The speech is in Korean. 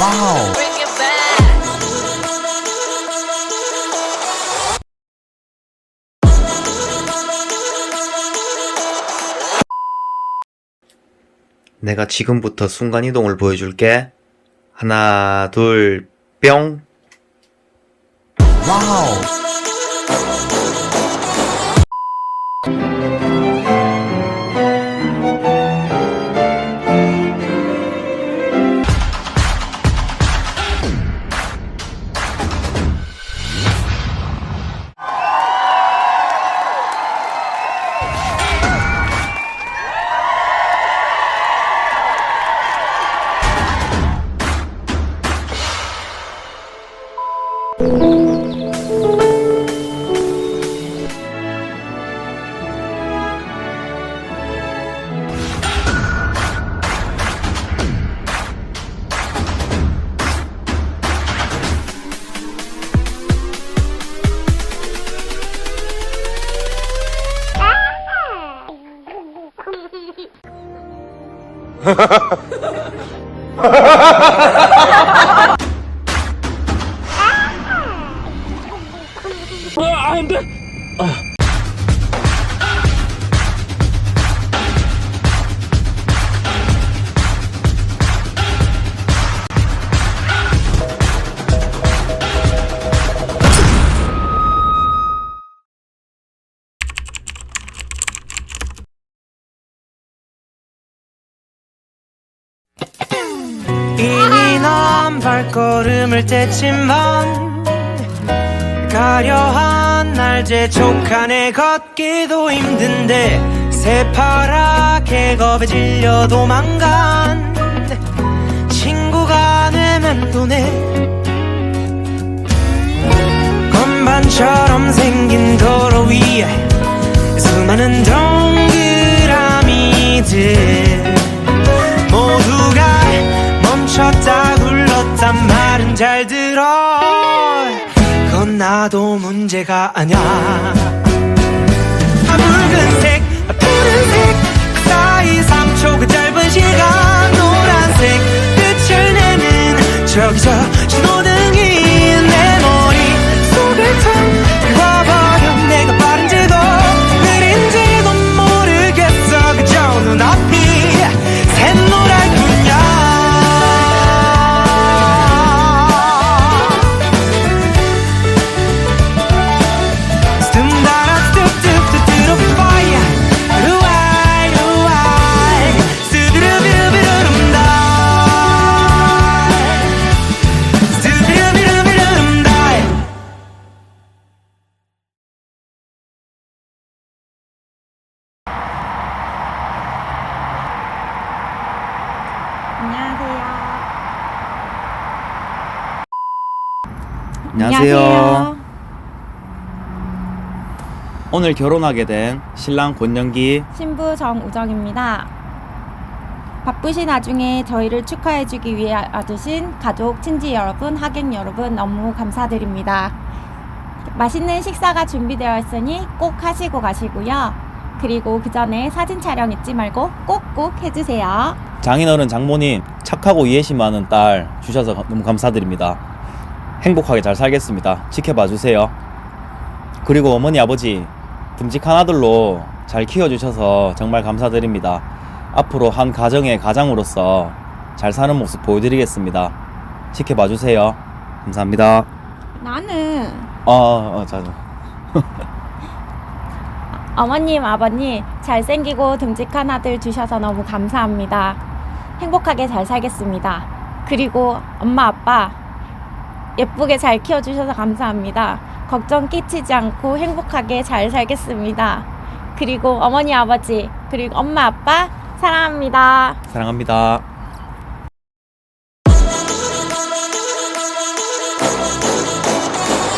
와우. 내가 지금부터 순간이동을 보여줄게. 하나, 둘, 뿅. 와우. 哈哈哈哈哈哈哈哈哈哈哈哈哈哈哈哈 이미 넌 발걸음을 뗐지만 가려한 날 재촉하네 걷기도 힘든데 새파랗게 겁에 질려 도망간. 친구가 되면 도네 건반처럼 생긴 도로 위에 수많은 동그라미들. 모두가 멈췄다 굴렀단 말은 잘 들어 나도 문제가 아냐 아, 붉은색 아, 푸른색 그 사이 3초 그 짧은 시간 노란색 끝을 내는 저기서 신호등 안녕하세요. 오늘 결혼하게 된 신랑 권영기. 신부 정우정입니다. 바쁘신 와중에 저희를 축하해주기 위해 와주신 가족, 친지 여러분, 하객 여러분 너무 감사드립니다. 맛있는 식사가 준비되어 있으니 꼭 하시고 가시고요. 그리고 그 전에 사진 촬영 잊지 말고 꼭꼭 해주세요. 장인어른 장모님 착하고 이해심 많은 딸 주셔서 너무 감사드립니다. 행복하게 잘 살겠습니다. 지켜봐 주세요. 그리고 어머니 아버지 듬직한 아들로 잘 키워주셔서 정말 감사드립니다. 앞으로 한 가정의 가장으로서 잘 사는 모습 보여드리겠습니다. 지켜봐 주세요. 감사합니다. 나는 어, 어, 자, 자. 어머님, 아버님 잘생기고 듬직한 아들 주셔서 너무 감사합니다. 행복하게 잘 살겠습니다. 그리고 엄마, 아빠 예쁘게 잘 키워주셔서 감사합니다. 걱정 끼치지 않고 행복하게 잘 살겠습니다. 그리고 어머니, 아버지, 그리고 엄마, 아빠 사랑합니다. 사랑합니다.